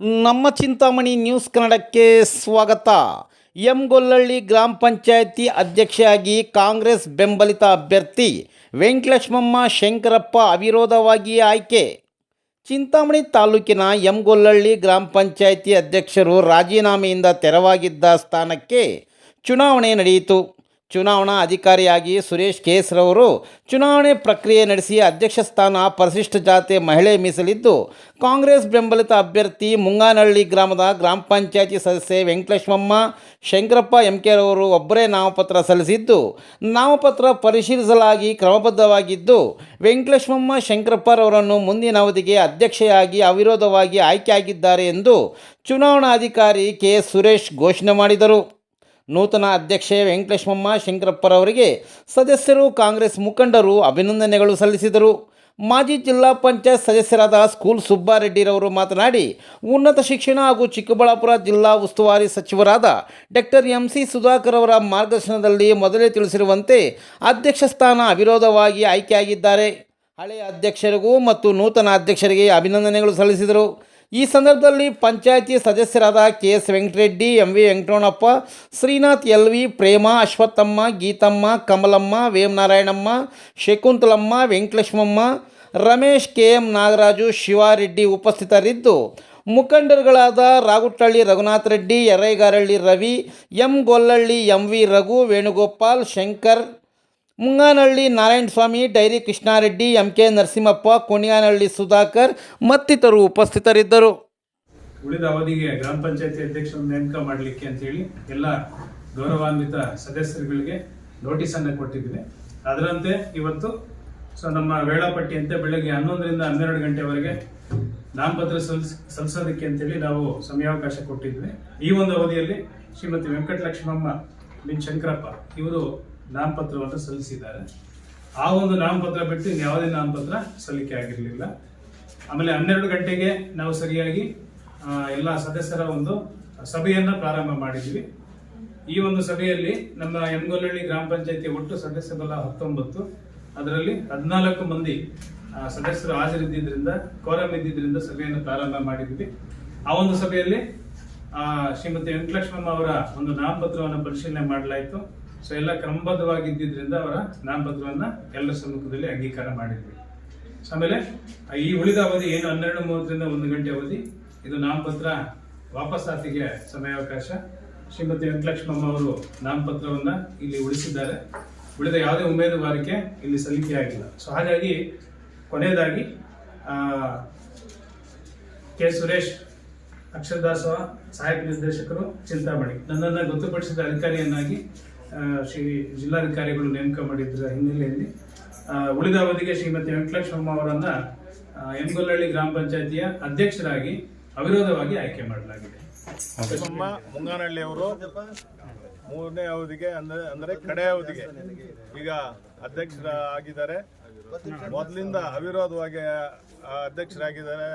ನಮ್ಮ ಚಿಂತಾಮಣಿ ನ್ಯೂಸ್ ಕನ್ನಡಕ್ಕೆ ಸ್ವಾಗತ. ಎಂ ಗೊಲ್ಲಳ್ಳಿ ಗ್ರಾಮ ಪಂಚಾಯತಿ ಅಧ್ಯಕ್ಷೆಯಾಗಿ ಕಾಂಗ್ರೆಸ್ ಬೆಂಬಲಿತ ಅಭ್ಯರ್ಥಿ ವೆಂಕಟಲಕ್ಷ್ಮಮ್ಮ ಶಂಕರಪ್ಪ ಅವಿರೋಧವಾಗಿ ಆಯ್ಕೆ. ಚಿಂತಾಮಣಿ ತಾಲೂಕಿನ ಎಂ ಗೊಲ್ಲಳ್ಳಿ ಗ್ರಾಮ ಪಂಚಾಯತಿ ಅಧ್ಯಕ್ಷರು ರಾಜೀನಾಮೆಯಿಂದ ತೆರವಾಗಿದ್ದ ಸ್ಥಾನಕ್ಕೆ ಚುನಾವಣೆ ನಡೆಯಿತು. ಚುನಾವಣಾ ಅಧಿಕಾರಿಯಾಗಿ ಸುರೇಶ್ ಕೇಸ್ರವರು ಚುನಾವಣೆ ಪ್ರಕ್ರಿಯೆ ನಡೆಸಿ ಅಧ್ಯಕ್ಷ ಸ್ಥಾನ ಪರಿಶಿಷ್ಟ ಜಾತಿ ಮಹಿಳೆ ಮೀಸಲಿದ್ದು, ಕಾಂಗ್ರೆಸ್ ಬೆಂಬಲಿತ ಅಭ್ಯರ್ಥಿ ಮುಂಗಾನಹಳ್ಳಿ ಗ್ರಾಮದ ಗ್ರಾಮ ಪಂಚಾಯಿತಿ ಸದಸ್ಯೆ ವೆಂಕಟೇಶ್ವಮ್ಮ ಶಂಕರಪ್ಪ ಎಂಕೆರವರು ಒಬ್ಬರೇ ನಾಮಪತ್ರ ಸಲ್ಲಿಸಿದ್ದು, ನಾಮಪತ್ರ ಪರಿಶೀಲಿಸಲಾಗಿ ಕ್ರಮಬದ್ಧವಾಗಿದ್ದು, ವೆಂಕಟೇಶ್ವಮ್ಮ ಶಂಕರಪ್ಪರವರನ್ನು ಮುಂದಿನ ಅವಧಿಗೆ ಅಧ್ಯಕ್ಷೆಯಾಗಿ ಅವಿರೋಧವಾಗಿ ಆಯ್ಕೆಯಾಗಿದ್ದಾರೆ ಎಂದು ಚುನಾವಣಾಧಿಕಾರಿ ಕೆ. ಸುರೇಶ್ ಘೋಷಣೆ ಮಾಡಿದರು. ನೂತನ ಅಧ್ಯಕ್ಷೆ ವೆಂಕಟೇಶ್ವಮ್ಮ ಶಂಕರಪ್ಪರವರಿಗೆ ಸದಸ್ಯರು ಕಾಂಗ್ರೆಸ್ ಮುಖಂಡರು ಅಭಿನಂದನೆಗಳು ಸಲ್ಲಿಸಿದರು. ಮಾಜಿ ಜಿಲ್ಲಾ ಪಂಚಾಯತ್ ಸದಸ್ಯರಾದ ಸ್ಕೂಲ್ ಸುಬ್ಬಾರೆಡ್ಡಿರವರು ಮಾತನಾಡಿ, ಉನ್ನತ ಶಿಕ್ಷಣ ಹಾಗೂ ಚಿಕ್ಕಬಳ್ಳಾಪುರ ಜಿಲ್ಲಾ ಉಸ್ತುವಾರಿ ಸಚಿವರಾದ ಡಾಕ್ಟರ್ ಎಂ ಸಿ ಸುಧಾಕರ್ ಅವರ ಮಾರ್ಗದರ್ಶನದಲ್ಲಿ ಮೊದಲೇ ತಿಳಿಸಿರುವಂತೆ ಅಧ್ಯಕ್ಷ ಸ್ಥಾನ ಅವಿರೋಧವಾಗಿ ಆಯ್ಕೆಯಾಗಿದ್ದಾರೆ. ಹಳೆಯ ಅಧ್ಯಕ್ಷರಿಗೂ ಮತ್ತು ನೂತನ ಅಧ್ಯಕ್ಷರಿಗೆ ಅಭಿನಂದನೆಗಳು ಸಲ್ಲಿಸಿದರು. ಈ ಸಂದರ್ಭದಲ್ಲಿ ಪಂಚಾಯಿತಿ ಸದಸ್ಯರಾದ K S Venkatareddy, M V Venkataramanappa, Srinath L V Prema, Ashwathamma, Geethamma, Kamalamma, Vemanarayanamma, Shakuntalamma, Venkatalakshmamma, Ramesh K M Nagaraju, Shivareddy ಉಪಸ್ಥಿತರಿದ್ದು. ಮುಖಂಡರುಗಳಾದ Raguttahalli Raghunath Reddy Eraigarahalli Ravi, M Gollahalli, M V Raghu, Venugopal, Shankar Munganahalli Narayanaswamy dairy Krishnareddy M K Narasimhappa, Kuniyanahalli Sudhakar ಮತ್ತಿತರರು ಉಪಸ್ಥಿತರಿದ್ದರು. ಉಳಿದ ಅವಧಿಗೆ ಗ್ರಾಮ ಪಂಚಾಯತಿ ಅಧ್ಯಕ್ಷರನ್ನು ನೇಮಕ ಮಾಡಲಿಕ್ಕೆ ಅಂತ ಹೇಳಿ ಎಲ್ಲ ಗೌರವಾನ್ವಿತ ಸದಸ್ಯರುಗಳಿಗೆ ನೋಟಿಸ್ ಅನ್ನು ಕೊಟ್ಟಿದ್ವಿ ಅದರಂತೆ ಇವತ್ತು ಸೊ ನಮ್ಮ ವೇಳಾಪಟ್ಟಿಯಂತೆ ಬೆಳಗ್ಗೆ ಹನ್ನೊಂದರಿಂದ ಹನ್ನೆರಡು ಗಂಟೆವರೆಗೆ ನಾಮಪತ್ರ ಸಲ್ಲಿಸ್, ಸಲ್ಲಿಸೋದಕ್ಕೆ ಅಂತೇಳಿ ನಾವು ಸಮಯಾವಕಾಶ ಕೊಟ್ಟಿದ್ವಿ. ಈ ಒಂದು ಅವಧಿಯಲ್ಲಿ ಶ್ರೀಮತಿ ವೆಂಕಟಲಕ್ಷ್ಮಮ್ಮ ಬಿನ್ ಶಂಕರಪ್ಪ ಇವರು ನಾಮಪತ್ರವನ್ನು ಸಲ್ಲಿಸಿದ್ದಾರೆ. ಆ ಒಂದು ನಾಮಪತ್ರ ಬಿಟ್ಟು ಇನ್ಯಾವುದೇ ನಾಮಪತ್ರ ಸಲ್ಲಿಕೆ ಆಗಿರಲಿಲ್ಲ. ಆಮೇಲೆ ಹನ್ನೆರಡು ಗಂಟೆಗೆ ನಾವು ಸರಿಯಾಗಿ ಎಲ್ಲ ಸದಸ್ಯರ ಒಂದು ಸಭೆಯನ್ನು ಪ್ರಾರಂಭ ಮಾಡಿದ್ವಿ. ಈ ಒಂದು ಸಭೆಯಲ್ಲಿ ನಮ್ಮ ಎಂಗೋಲಹಳ್ಳಿ ಗ್ರಾಮ ಪಂಚಾಯತಿ ಒಟ್ಟು ಸದಸ್ಯ ಬಲ ಹತ್ತೊಂಬತ್ತು. ಅದರಲ್ಲಿ ಹದಿನಾಲ್ಕು ಮಂದಿ ಸದಸ್ಯರು ಹಾಜರಿದ್ದರಿಂದ ಕೋರಂ ಇದ್ದಿದ್ದರಿಂದ ಸಭೆಯನ್ನು ಪ್ರಾರಂಭ ಮಾಡಿದ್ವಿ. ಆ ಒಂದು ಸಭೆಯಲ್ಲಿ ಶ್ರೀಮತಿ ವೆಂಕಟಲಕ್ಷ್ಮಮ್ಮ ಅವರ ಒಂದು ನಾಮಪತ್ರವನ್ನು ಪರಿಶೀಲನೆ ಮಾಡಲಾಯಿತು. ಸೊ ಎಲ್ಲ ಕ್ರಮಬದ್ಧವಾಗಿದ್ದರಿಂದ ಅವರ ನಾಮಪತ್ರವನ್ನು ಎಲ್ಲರ ಸಮ್ಮುಖದಲ್ಲಿ ಅಂಗೀಕಾರ ಮಾಡಿದ್ವಿ. ಆಮೇಲೆ, ಈ ಉಳಿದ ಅವಧಿ ಏನು ಹನ್ನೆರಡು ಮೂವತ್ತರಿಂದ ಒಂದು ಗಂಟೆ ಅವಧಿ, ಇದು ನಾಮಪತ್ರ ವಾಪಸಾತಿಗೆ ಸಮಯಾವಕಾಶ. ಶ್ರೀಮತಿ ವೆಂಕಟಲಕ್ಷ್ಮಮ್ಮ ಅವರು ನಾಮಪತ್ರವನ್ನ ಇಲ್ಲಿ ಉಳಿಸಿದ್ದಾರೆ. ಉಳಿದ ಯಾವುದೇ ಉಮೇದುವಾರಿಕೆ ಇಲ್ಲಿ ಸಲ್ಲಿಕೆ ಆಗಿಲ್ಲ. ಸೊ ಹಾಗಾಗಿ ಕೊನೆಯದಾಗಿ ಕೆ ಸುರೇಶ್, ಅಕ್ಷರದಾಸವ, ಸಹಾಯಕ ನಿರ್ದೇಶಕರು ಚಿಂತಾಮಣಿ. ನನ್ನನ್ನು ಗೊತ್ತುಪಡಿಸಿದ ಅಧಿಕಾರಿಯನ್ನಾಗಿ ಶ್ರೀ ಜಿಲ್ಲಾಧಿಕಾರಿಗಳು ನೇಮಕ ಮಾಡಿದ್ದರ ಹಿನ್ನೆಲೆಯಲ್ಲಿ ಉಳಿದ ಅವಧಿಗೆ ಶ್ರೀಮತಿ ವೆಂಕಟಲಕ್ಷ್ಮಮ್ಮ ಅವರನ್ನ ಎಂಗೊಲ್ಲಹಳ್ಳಿ ಗ್ರಾಮ ಪಂಚಾಯತಿಯ ಅಧ್ಯಕ್ಷರಾಗಿ ಅವಿರೋಧವಾಗಿ ಆಯ್ಕೆ ಮಾಡಲಾಗಿದೆ. ಮುಂಗಾನಹಳ್ಳಿ ಅವರು ಮೂರನೇ ಅವಧಿಗೆ ಅಂದ್ರೆ, ಅಂದರೆ ಕಡೆ ಅವಧಿಗೆ ಈಗ ಅಧ್ಯಕ್ಷರ ಆಗಿದ್ದಾರೆ. ಮೊದಲಿಂದ ಅವಿರೋಧವಾಗಿ ಅಧ್ಯಕ್ಷರಾಗಿದ್ದಾರೆ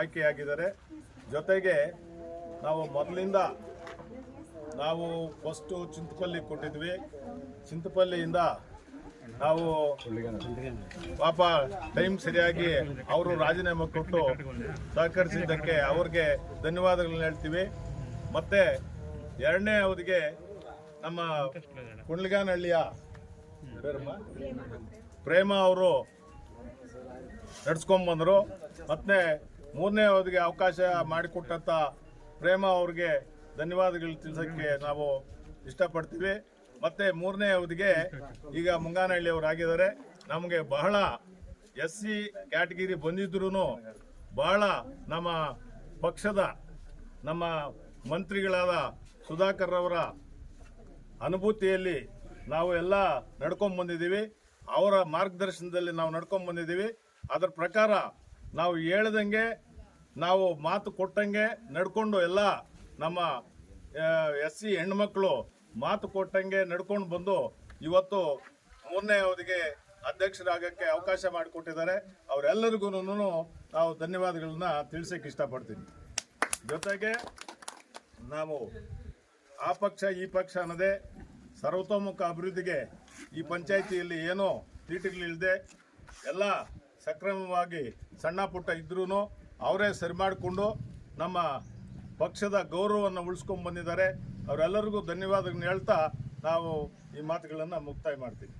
ಆಯ್ಕೆಯಾಗಿದ್ದಾರೆ. ಜೊತೆಗೆ ನಾವು ಮೊದಲಿಂದ ನಾವು ಫಸ್ಟು ಚಿಂತಪಲ್ಲಿ ಕೊಟ್ಟಿದ್ವಿ ಚಿಂತಪಲ್ಲಿಯಿಂದ ನಾವು ಪಾಪ ಟೈಮ್ ಸರಿಯಾಗಿ ಅವರು ರಾಜೀನಾಮೆ ಕೊಟ್ಟು ಸಹಕರಿಸಿದ್ದಕ್ಕೆ ಅವ್ರಿಗೆ ಧನ್ಯವಾದಗಳನ್ನ ಹೇಳ್ತೀವಿ ಮತ್ತೆ ಎರಡನೇ ಅವಧಿಗೆ ನಮ್ಮ ಕುಂಡ್ಲಿಗಾನಹಳ್ಳಿಯ? ಪ್ರೇಮ ಅವರು ನಡ್ಸ್ಕೊಂಬಂದರು ಮತ್ತೆ ಮೂರನೇ ಅವಧಿಗೆ ಅವಕಾಶ ಮಾಡಿಕೊಟ್ಟಂಥ ಪ್ರೇಮ ಅವ್ರಿಗೆ ಧನ್ಯವಾದಗಳು ತಿಳಿಸೋಕ್ಕೆ ನಾವು ಇಷ್ಟಪಡ್ತೀವಿ. ಮತ್ತು ಮೂರನೇ ಅವಧಿಗೆ ಈಗ ಮುಂಗಾನಹಳ್ಳಿ ಅವರು ಆಗಿದ್ದಾರೆ ನಮಗೆ ಬಹಳ ಎಸ್ ಸಿ ಕ್ಯಾಟಗಿರಿ ಬಂದಿದ್ರೂ ಬಹಳ ನಮ್ಮ ಪಕ್ಷದ ನಮ್ಮ ಮಂತ್ರಿಗಳಾದ ಸುಧಾಕರ್ ಅವರ ಅನುಭೂತಿಯಲ್ಲಿ ನಾವು ಎಲ್ಲ ನಡ್ಕೊಂಬಂದಿದ್ದೀವಿ ಅವರ ಮಾರ್ಗದರ್ಶನದಲ್ಲಿ ನಾವು ನಡ್ಕೊಂಬಂದಿದ್ದೀವಿ ಅದರ ಪ್ರಕಾರ ನಾವು ಹೇಳ್ದಂಗೆ, ನಾವು ಮಾತು ಕೊಟ್ಟಂಗೆ ನಡ್ಕೊಂಡು ಎಲ್ಲ ನಮ್ಮ ಎಸ್ ಸಿ ಹೆಣ್ಮಕ್ಳು ಮಾತು ಕೊಟ್ಟಂಗೆ ನಡ್ಕೊಂಡು ಬಂದು ಇವತ್ತು ಮೊನ್ನೆ ಅವಧಿಗೆ ಅಧ್ಯಕ್ಷರಾಗಕ್ಕೆ ಅವಕಾಶ ಮಾಡಿಕೊಟ್ಟಿದ್ದಾರೆ. ಅವರೆಲ್ಲರಿಗೂ ನಾವು ಧನ್ಯವಾದಗಳನ್ನ ತಿಳಿಸಕ್ಕೆ ಇಷ್ಟಪಡ್ತೀನಿ. ಜೊತೆಗೆ ನಾವು ಆ ಪಕ್ಷ, ಈ ಪಕ್ಷ ಅನ್ನದೇ ಸರ್ವತೋಮುಖ ಅಭಿವೃದ್ಧಿಗೆ ಈ ಪಂಚಾಯಿತಿಯಲ್ಲಿ ಏನೋ ತೀಟುಗಳಿಲ್ಲದೆ ಎಲ್ಲ ಸಕ್ರಮವಾಗಿ ಸಣ್ಣ ಪುಟ್ಟ ಇದ್ರೂ ಅವರೇ ಸರಿ ಮಾಡಿಕೊಂಡು ನಮ್ಮ ಪಕ್ಷದ ಗೌರವವನ್ನು ಉಳಿಸ್ಕೊಂಡು ಬಂದಿದ್ದಾರೆ. ಅವರೆಲ್ಲರಿಗೂ ಧನ್ಯವಾದಗಳನ್ನ ಹೇಳ್ತಾ ನಾವು ಈ ಮಾತುಗಳನ್ನು ಮುಕ್ತಾಯ ಮಾಡ್ತೀವಿ.